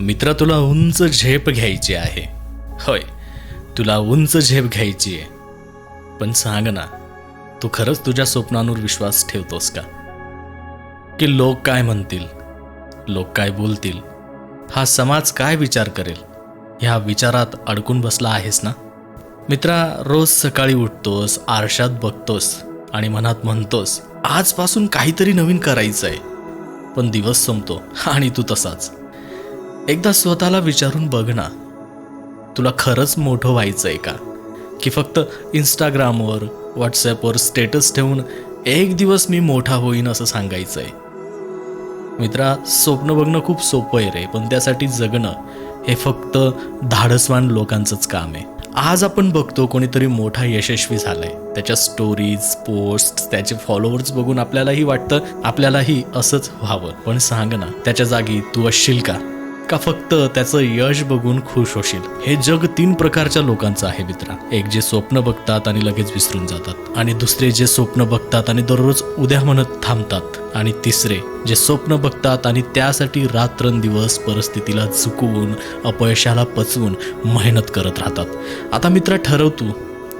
मित्र तुला उंच झेप घ्यायची आहे. होय तुला उंच झेप घ्यायची आहे. पण सांग ना तू खरंच तुझ्या स्वप्नांवर विश्वास ठेवतोस का? की लोक काय म्हणतील लोक काय बोलतील हा समाज काय विचार करेल ह्या विचारात अडकून बसला आहेस ना? मित्रा रोज सकाळी उठतोस आरशात बघतोस आणि मनात म्हणतोस आजपासून काहीतरी नवीन करायचं आहे पण दिवस संपतो आणि तू तसाच. एकदा स्वतःला विचारून बघ ना. तुला खरंच मोठं व्हायचं आहे का? की फक्त इंस्टाग्रामवर व्हॉट्सॲपवर स्टेटस ठेवून एक दिवस मी मोठा होईन असं सांगायचं आहे मित्रा स्वप्न बघणं खूप सोपं आहे रे पण त्यासाठी जगणं हे फक्त धाडसवान लोकांचंच काम आहे. आज आपण बघतो कोणीतरी मोठा यशस्वी झालाय. त्याच्या स्टोरीज पोस्ट त्याचे फॉलोअर्स बघून आपल्यालाही वाटतं आपल्यालाही असंच व्हावं. पण सांग ना त्याच्या जागी तू असशील का? का फक्त त्याचं यश बघून खुश होशील? हे जग तीन प्रकारच्या लोकांचं आहे मित्रा. एक जे स्वप्न बघतात आणि लगेच विसरून जातात. आणि दुसरे जे स्वप्न बघतात आणि दररोज उद्या म्हणत थांबतात. आणि तिसरे जे स्वप्न बघतात आणि त्यासाठी रात्रंदिवस परिस्थितीला चुकवून अपयशाला पचवून मेहनत करत राहतात. आता मित्रा ठरव तू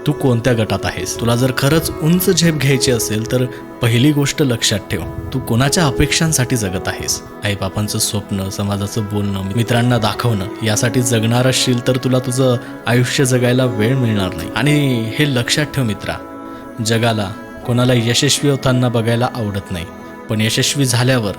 तू कोणत्या गटात आहेस? तुला जर खरंच उंच झेप घ्यायची असेल तर पहिली गोष्ट लक्षात ठेव. तू कोणाच्या अपेक्षांसाठी जगत आहेस? आईबापांचं स्वप्न समाजाचं बोलणं मित्रांना दाखवणं यासाठी जगणार असशील तर तुला तुझं आयुष्य जगायला वेळ मिळणार नाही. आणि हे लक्षात ठेव मित्रा जगाला कोणाला यशस्वी होताना बघायला आवडत नाही. पण यशस्वी झाल्यावर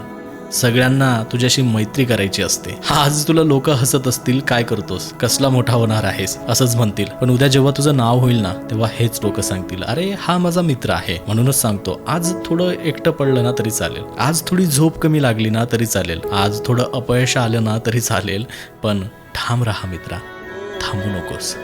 सगळ्यांना तुझ्याशी मैत्री करायची असते. आज तुला लोक हसत असतील काय करतोस? कसला मोठा होणार आहेस? असंच म्हणतील. पण उद्या जेव्हा तुझं नाव होईल ना तेव्हा हेच लोक सांगतील अरे हा माझा मित्र आहे. म्हणूनच सांगतो आज थोडं एकटं पडलं ना तरी चालेल. आज थोडी झोप कमी लागली ना तरी चालेल. आज थोडं अपयश आलं ना तरी चालेल. पण ठाम राहा मित्रा. थांबू नकोस.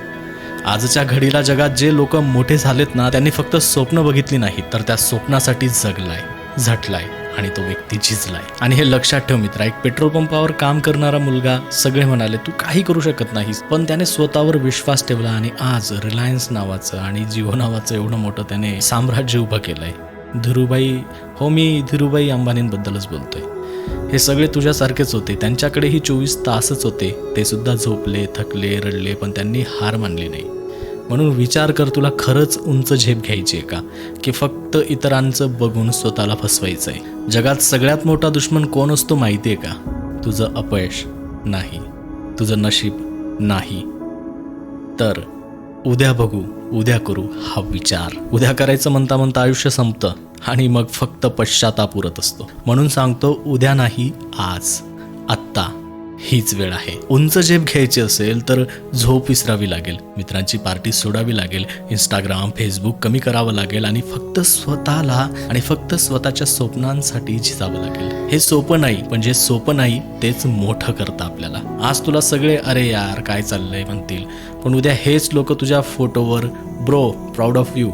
आजच्या घडीला जगात जे लोक मोठे झालेत ना त्यांनी फक्त स्वप्न बघितली नाही तर त्या स्वप्नासाठी जगलाय झटलाय. आणि तो व्यक्ती झिजलाय. आणि हे लक्षात ठेव मित्रा एक पेट्रोल पंपावर काम करणारा मुलगा सगळे म्हणाले तू काही करू शकत नाहीस. पण त्याने स्वतःवर विश्वास ठेवला आणि आज रिलायन्स नावाचं आणि जिओ नावाचं एवढं मोठं त्याने साम्राज्य उभं केलंय. धीरूभाई हो मी धीरूभाई अंबानींबद्दलच बोलतोय. हे सगळे तुझ्यासारखेच होते. त्यांच्याकडेही चोवीस तासच होते. ते सुद्धा झोपले थकले रडले पण त्यांनी हार मानली नाही. म्हणून विचार कर तुला खरंच उंच झेप घ्यायची आहे का? की फक्त इतरांचं बघून स्वतःला फसवायचं आहे जगात सगळ्यात मोठा दुश्मन कोण असतो माहिती आहे का? तुझं अपयश नाही. तुझं नशीब नाही. तर उद्या बघू उद्या करू हा विचार. उद्या करायचं म्हणता म्हणता आयुष्य संपतं आणि मग फक्त पश्चाताप उरत असतो. म्हणून सांगतो उद्या नाही आज. आत्ता. हीच वेळ आहे. उंच झेप घ्यायची असेल तर झोप विसरावी लागेल. मित्रांची पार्टी सोडावी लागेल. इंस्टाग्राम फेसबुक कमी करावं लागेल आणि फक्त स्वतःला आणि फक्त स्वतःच्या स्वप्नांसाठी झिजावं लागेल. हे सोपं नाही पण जे सोपं नाही तेच मोठं करतं आपल्याला. आज तुला सगळे अरे यार काय चाललंय? म्हणतील. पण उद्या हेच लोक तुझ्या फोटोवर ब्रो प्राऊड ऑफ यू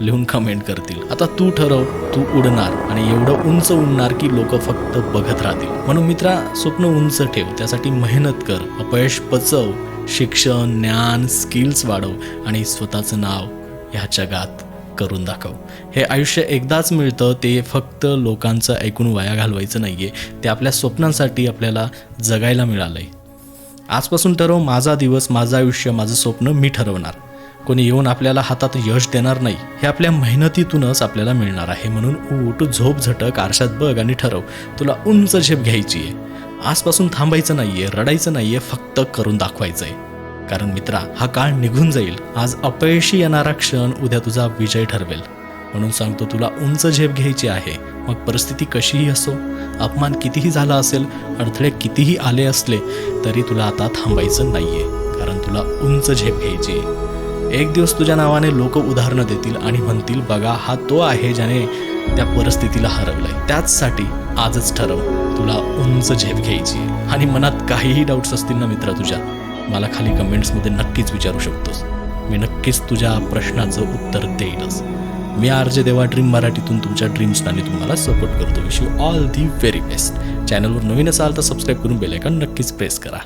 लिहून कमेंट करतील. आता तू ठरव तू उडणार आणि एवढं उंच उडणार की लोक फक्त बघत राहतील. म्हणून मित्रा स्वप्न उंच ठेव त्यासाठी मेहनत कर अपयश पचव शिक्षण ज्ञान स्किल्स वाढव आणि स्वतःचं नाव ह्या जगात करून दाखव. हे आयुष्य एकदाच मिळतं ते फक्त लोकांचं ऐकून वाया घालवायचं नाहीये. ते आपल्या स्वप्नांसाठी आपल्याला जगायला मिळालंय. आजपासून ठरव माझा दिवस माझं आयुष्य माझं स्वप्न मी ठरवणार. कोणी येऊन आपल्याला हातात यश देणार नाही हे आपल्या मेहनतीतूनच आपल्याला मिळणार आहे म्हणून उठ झोप झटक आरशात बघ आणि ठरव. तुला उंच झेप घ्यायची आहे आजपासून थांबायचं नाहीये रडायचं नाहीये फक्त करून दाखवायचं आहे कारण मित्रा हा काळ निघून जाईल. आज अपयशी येणारा क्षण उद्या तुझा विजय ठरवेल. म्हणून सांगतो तुला उंच झेप घ्यायची आहे. मग परिस्थिती कशीही असो अपमान कितीही झाला असेल अडथळे कितीही आले असले तरी तुला आता थांबायचं नाहीये. कारण तुला उंच झेप घ्यायची आहे एक दिवस तुझ्या नावाने लोक उदाहरणं देतील आणि म्हणतील बघा हा तो आहे ज्याने त्या परिस्थितीला हरवलंय. त्याचसाठी आजच ठरव. तुला उंच झेप घ्यायची आणि मनात काहीही डाऊट्स असतील ना मित्र तुझ्या मला खाली कमेंट्समध्ये नक्कीच विचारू शकतोस. मी नक्कीच तुझ्या प्रश्नाचं उत्तर देईलच मी आर जे देवा ड्रीम मराठीतून तुमच्या ड्रीम्सनाने तुम्हाला सपोर्ट करतो. Wish you all the very best चॅनलवर नवीन असाल तर सबस्क्राईब करून बेलायकन नक्कीच प्रेस करा.